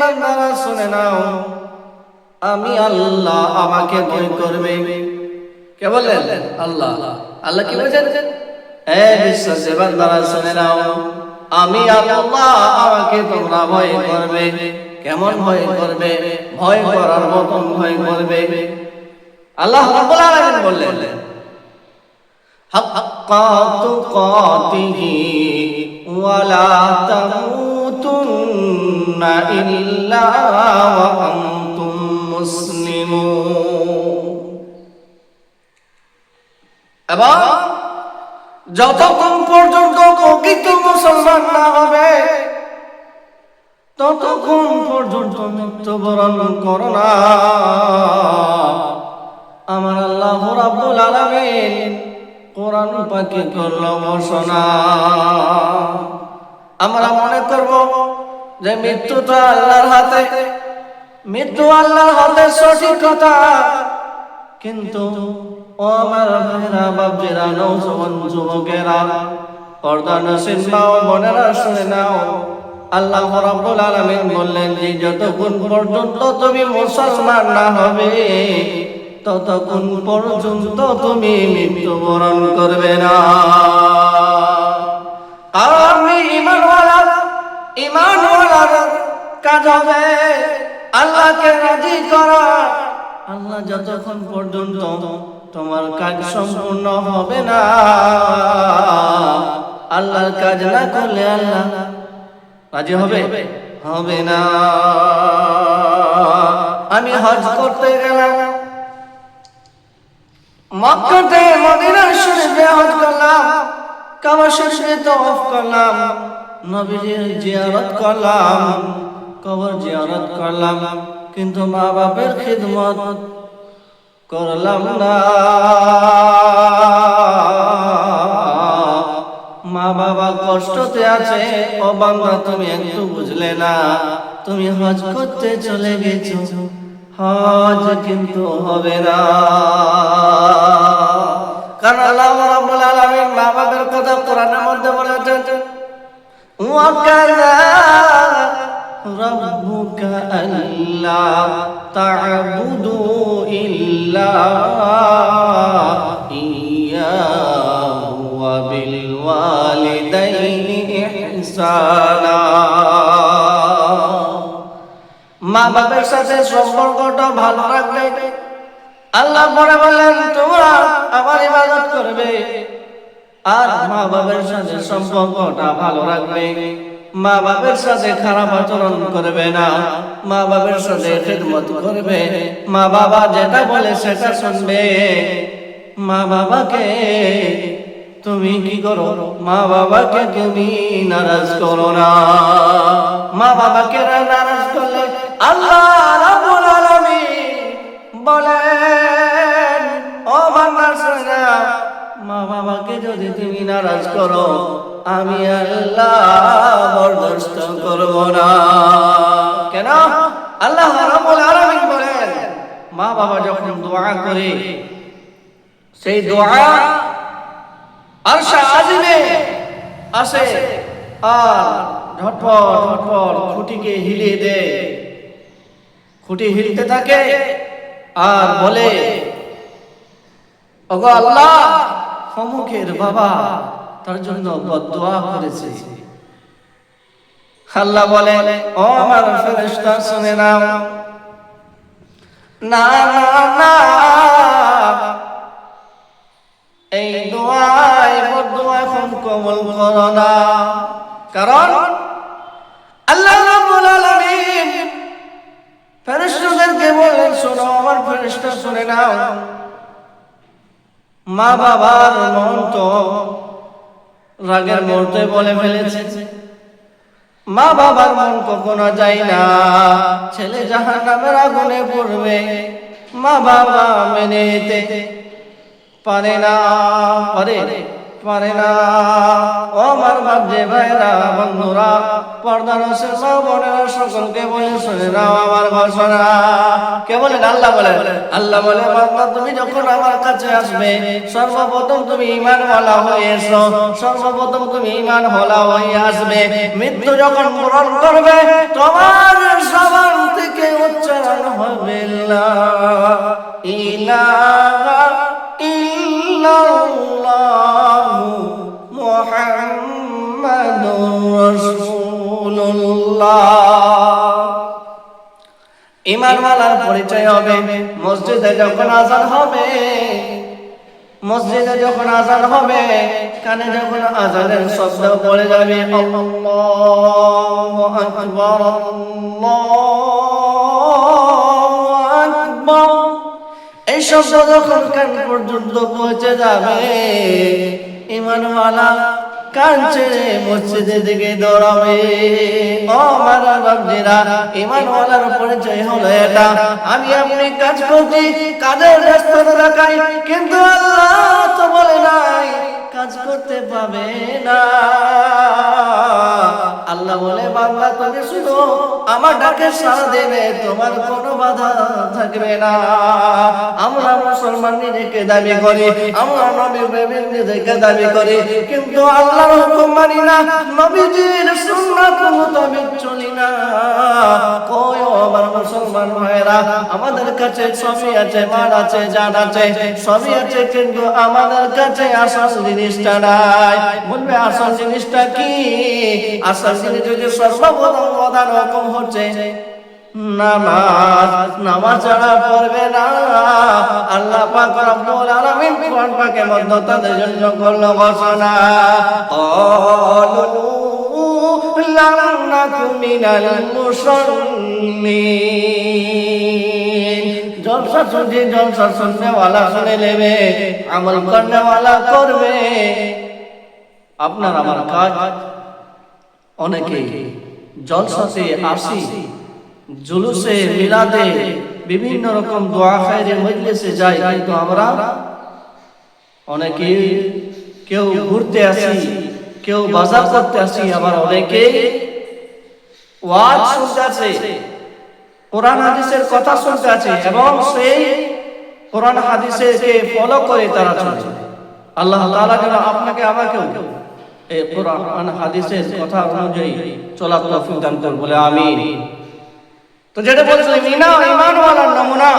বান্দারা শুনে নাও। আমি আল্লাহ আমাকে ভয় করবে। কে বললেন? আল্লাহ। আল্লাহ কি বলেন আমি আমাকে তোমরা ভয় করবে। কেমন ভয় করবে? ভয় করার মতন ভয় করবে। আল্লাহ রাব্বুল আলামিন বললেন, হাক্কা إلا وأنتم مسلمون এবং যতক্ষণ পর্যন্ত প্রকৃত মুসলমান না হবে ততক্ষণ পর্যন্ত মৃত্যুবরণ করো না আমার আল্লাহ রাব্বুল আলামিন কোরআন পাকে করল ঘোষণা আমরা মনে করব যে মৃত্যুটা আল্লাহর হাতে, মৃত্যু আল্লাহর হাতে সঠিক কথা। কিন্তু ও আমার ভাইরা, বাপজিরা, নৌজওয়ান যুবকেরা বোনেরা শুনে নাও। আল্লাহ রাব্বুল আলামিন বললেন যে যতক্ষণ পর্যন্ত তুমি মুসলমান না হবে, ততক্ষণ পর্যন্ত তুমি মৃত্যুবরণ করবে না। আমি ইমানওয়ালার কাজ হবে আল্লাহকে রাজি করা। আল্লাহ যতক্ষণ পর্যন্ত তোমার কাজ সম্পূর্ণ হবে না, আল্লাহর কাজ না করলে আল্লাহ রাজি হবে? হবে না। আমি হজ করতে গেলাম। মক্কাতে মদিনা শরীফে হজ করলাম, কাবা শরীফে তওয়াফ করলাম। নবীজির জিয়ারত করলাম, কবর জিয়ারত করলাম, কিন্তু মা বাপের খিদমত করলাম না। মা বাবা কষ্টতে আছে, ও বাংলা তুমি একটু বুঝলে না, তুমি হজ করতে চলে গেছো, হজ কিন্তু হবে না। কারণ আল্লাহ রাব্বুল আলামিন মা বাবার কথা কোরআনের মধ্যে আল্লা তা'বুদু ইল্লা ইয়্যাহু ওয়া বিল ওয়ালিদাইনি ইহসানা মা বাবার সাথে সম্পর্কটা ভালো রাখবে। আল্লাহ পরে বললেন, তোমরা আমার ইবাদত করবে। আর মা বাবার সাথে সম্পর্কটা ভালো রাখবে। মা বাবার সাথে খারাপ আচরণ করবে না। মা বাবার সাথে খেদমত করবে। মা বাবা যেটা বলে সেটা শুনবে। মা বাবাকে তুমি কি করো? মা বাবাকে তুমি নারাজ করো না। মা বাবাকে নারাজ করলে আল্লাহ যদি তুমি নারাজ করো, আমি আল্লাহ বরদাস্ত করব না। কেন? আল্লাহ রাব্বুল আলামিন বলেন, মা বাবা যখন দোয়া করে, সেই দোয়া আরশা আজিমে আসে, আর ঝটপট ঝটপট খুঁটিকে হিলিয়ে দেয়। খুঁটি হিলতে থাকে, আর বলে, ওগো আল্লাহ সম্মুখের বাবা তার জন্য বদদোয়া করেছে। আল্লাহ বলে ও আমার ফেরেশতা, শুনে নাও। না না না। এই দোয়াই বদদোয়া এখন কবল করো না। কারণ আল্লাহ রাব্বুল আলামিন ফেরেশতাদেরকে বললেন, শোনো, আমার ফেরেশতা, শুনে নাও। মা বাবার মন তো রাগের মুহূর্তে বলে ফেলেছে। মা বাবার মন কখনো যায় না। ছেলে জাহান নামের আগুনে পড়বে। মা বাবা মেনে পারে না। পারে। পারে না। ও আমার ভাবছে ভাইরা, বন্ধুরা, পর্দার সব বোনেরা সকলকে বলে শুনে নাও আমার ঘোষণা। কে বলেন? আল্লাহ বলেন। আল্লাহ বলে, বান্দা, তুমি যখন আমার কাছে আসবে, সর্বপ্রথম তুমি ইমানওয়ালা হয়ে এসো। সর্বপ্রথম তুমি ইমান হলা হয়ে আসবে। মৃত্যু যখন পূরণ করবে, তোমার সবার থেকে উচ্চারণ হবে লা ইলাহা ইল্লাল্লাহু। ইমানওয়ালার পরিচয় হবে, মসজিদে যখন আজান হবে, মসজিদে যখন আজান হবে, কানে যখন আজানের শব্দ পড়ে যাবে এই শব্দ যখন কান পর্যন্ত পৌঁছে যাবে ইমানওয়ালা দিকে দৌড়াবে। ও মারা পরিচয় হলো এটা। আমি আপনি কাজ করছি, কাজের দেখাই, কিন্তু আল্লাহ তো বলে নাই, কাজ করতে পাবে না। আল্লাহ বলে বাংলা তুমি শুধু আমার ডাকে সাড়া দেবে, তোমার কোনো বাধা থাকবে না। আমরা মুসলমান নিজেকে দাবি করি, আমরা নবী প্রেমিক নিজেকে দাবি করি। কিন্তু আল্লাহর হুকুম মানি না, নবীজির সুন্নাত মোতাবেক চলি না। ও আমার মুসলমান ভাইরা আমাদের কাছে সবই আছে, মাল আছে জান আছে সবই আছে, কিন্তু আমাদের কাছে আসল জিনিসটা নাই। বলবে, আসল জিনিসটা কি? আসল জিনিস যদি সর্বপ্রথম প্রধান রকম হচ্ছে। নামাজ নামাজ ছাড়া পড়বে না। আল্লাহ পাক রব্বুল আলামিন কোরআন পাকে মধ্য তাদের জন্য করল ঘোষণা। قالوا لن نكن من জলসা শুনছি, জলসা শুনে নেবে, আমল করবে। আপনার আমার কাজ? অনেকে জলসাতে আসি জুলুসে, মিলাদে বিভিন্ন রকম দোয়া খায়রে মজলিসে যাই, কিন্তু আমরা অনেকে কেউ ঘুরতে আসি, কেউ বাজার করতে আসি, আবার অনেকে ওয়াজ শুনতে আছে কোরআন হাদিসের কথা শুনতে আছে এবং সেই কোরআন হাদিসকে ফলো করে তারা চলে। আল্লাহ তাআলা যেন আপনাকে, আমাকেও এই কোরআন হাদিসের কথা অনুযায়ী চলার তৌফিক দান করুন, বলে আমিন। তো যেটা বলছিলাম ইনা ইমানওয়ালার নমুনা,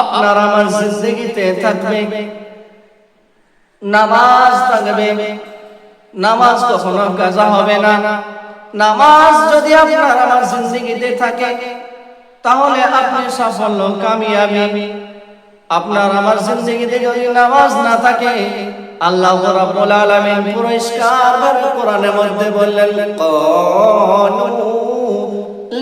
আপনার আমার জিন্দগিতে থাকবে, নামাজ থাকবে, নামাজ কখনো কাজা হবে না। নামাজ যদি আপনার আমার জিন্দগিতে থাকে, তাহলে আপনি সাফল্য, কামিয়াবি। আপনার আমার জিন্দগিতে যদি নামাজ না থাকে, আল্লাহ রাব্বুল আলামিন পরিষ্কার ভাবে কোরআনের মধ্যে বললেন ক্বালু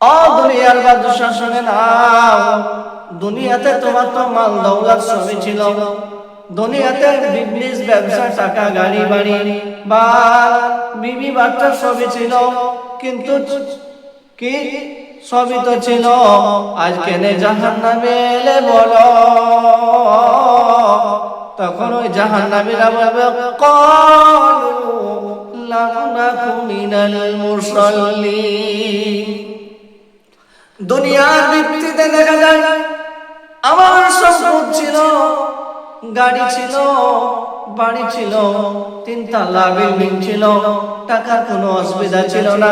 ও দুনিয়ার বাদশা শুনে নাও। দুনিয়াতে তোমার তো মাল দৌলত সবই ছিল। দুনিয়াতে বিজনেস ব্যবসা, টাকা, গাড়ি, বাড়ি বা বিবি, বাচ্চা সবই ছিল। কিন্তু কি? সবই তো ছিল। আজ কেনে জাহান নামে এলে বলো? তখন ওই জাহান নামীরা বলবে, কলু লাম নাকু মিনাল মুসাল্লিন দুনিয়ার ভিত্তিতে দেখা যায়, আমার সম্পদ ছিল, গাড়ি ছিল, বাড়ি ছিল, তিনতলা বিল্ডিং ছিল, টাকার কোনো অসুবিধা ছিল না,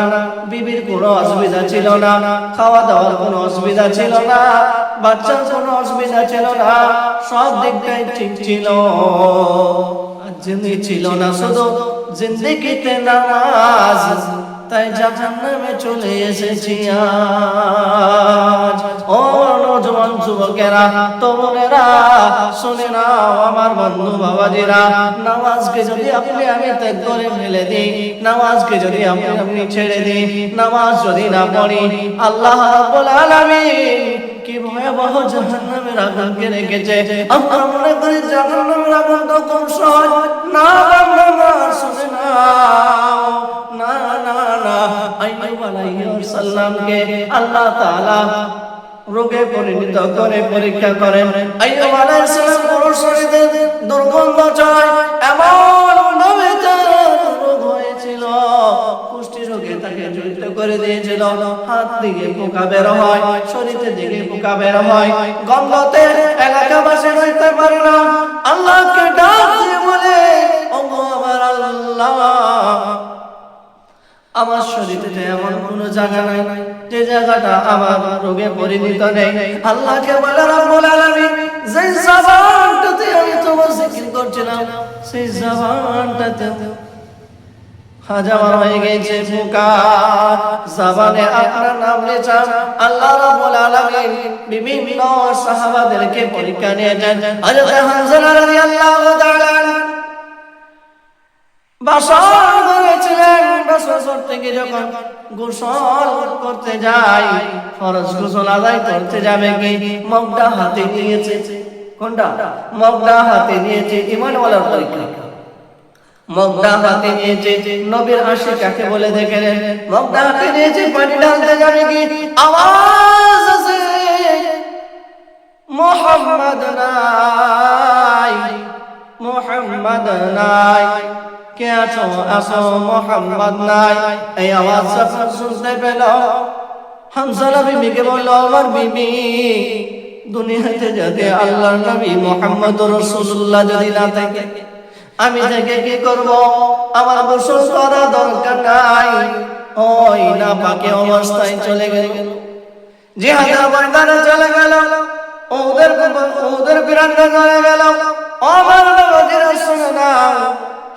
বিবির কোনো অসুবিধা ছিল না খাওয়া দাওয়ার কোনো অসুবিধা ছিল না, বাচ্চার কোনো অসুবিধা ছিল না, সব দিকটাই ঠিক ছিল। আর জিন্দি ছিল না শুধু জিন্দিগিতে নামাজ, তাই জাহান্নামে চলে এসেছি নজওয়ান যুবকেরা তরুণেরা শুনে নাও আমার বন্ধু বাবাজিরা, নামাজকে যদি আপনি আমি ত্যাগ করে ফেলে দিই, নামাজকে যদি আপনি আপনি ছেড়ে দিই, নামাজ যদি না পড়ি, আল্লাহ রাব্বুল আলামিন মনে আল্লাহ রোগে পরিণত করে, পরীক্ষা করেন। দুর্গন্ধ এমন হয়েছিল তাকে করে দিয়েছিল। হাত দিকে পোকা বের হয় শরীরে দিকে পোকা বের হয়। গন্ধতে এলাকাবাসী রইতে পারে না। আল্লাহকে আমার শরীরে এমন কোন জায়গা নাই, যে জায়গাটা আমার রোগে পরিণত নেই। আল্লাহকে বলে, রব্বুল আলামিন যে জবানটাতে আমি তোমার জিকির করছিলাম, সেই জবানটাতে হাজার হয়ে গেছে আপনার নাম আল্লাহ রাব্বুল আলামিন বিভিন্ন সাহাবাদেরকে পরীক্ষা নিয়েছেন হযরত হামজা রাদিয়াল্লাহু তাআলা বাসর করেছিলেন থেকে যখন গোসল করতে যাই, ফরজ গোসল আদায় করতে যাবে কি? মগটা হাতে নিয়েছে। কোনটা? মগটা হাতে নিয়েছে ইমান বলার পরীক্ষা হাতে নিয়েছে নবীর কাকে বলে হাতে নিয়েছে পানি ঢালতে যাবে কি? আওয়াজ আছে। মোহাম্মদ নাই মোহাম্মদ নাই। কে আছো? আসো মোহাম্মদ নাই। এই আওয়াজ যখন শুনতে পেল হামসালা বিবিকে বলল, আমার বিবি, দুনিয়াতে যদি আল্লাহর নবী মোহাম্মদ রসুল্লাহ যদি না থাকে, আমি থেকে কি করব? আমার গোসল করা দরকার নাই। ওই না পাকে অবস্থায় চলে গেল। জিহাদের ময়দানে চলে গেল। ওদের ওদের বিরান্ডে চলে গেল। আমার নবীরা শুনে না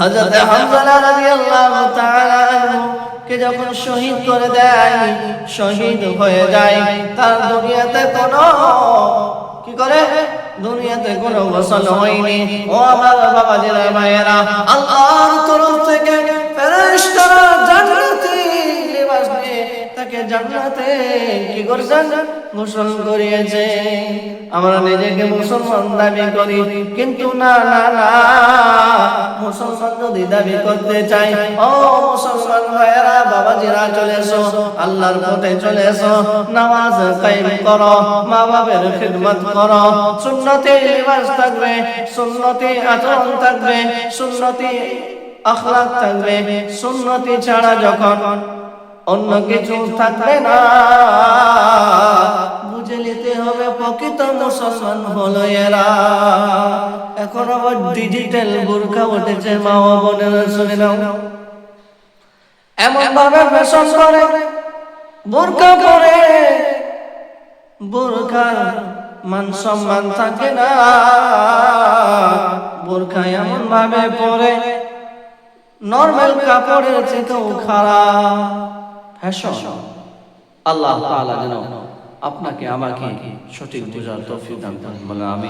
হযরত হামজা রাদিয়াল্লাহু তাআলা কে যখন শহীদ করে দেয়, শহীদ হয়ে যায়, তার দুনিয়াতে কোনো কি করে? দুনিয়াতে কোনো গোসল হয়নি। ও আমার বাবা দিলা মায়েরা, আল্লাহর তরফ থেকে ফেরেশতারা জান্নাতি লিবাস দিয়ে তাকে জান্নাতে কি করছেন? গোসল করিয়েছে। আমরা নিজেকে মুসলমান দাবি করি, কিন্তু না না না। দাবি করতে চাই। ও মুসলমান ভাইয়েরা, বাবাজিরা, চলে এসো, আল্লাহর পথে চলে এসো, নামাজ কায়েম করো মা বাবার খিদমত করো। সুন্নতে লিবাস থাকবে, সুন্নতে আচরণ থাকবে, সুন্নতে আখলাক থাকবে, সুন্নতি ছাড়া যখন অন্য কিছু থাকবে না। বুঝে নিতে হবে প্রকৃত মুসলমান হলো এরা। এখন আবার ডিজিটাল বোরখা উঠেছে, মা বোনেরা, শুনে নাও। এমন ভাবে ফ্যাশন করে, বোরখা পরে। বোরখার মান সম্মান থাকে না। বোরখা এমন ভাবে পরে। নর্মাল কাপড়ের চেয়েও খারাপ। ফ্যাশন আল্লাহ তাআলা যেন আপনাকে আমাকে সঠিক বোঝার তৌফিক দান করেন। বলে আমি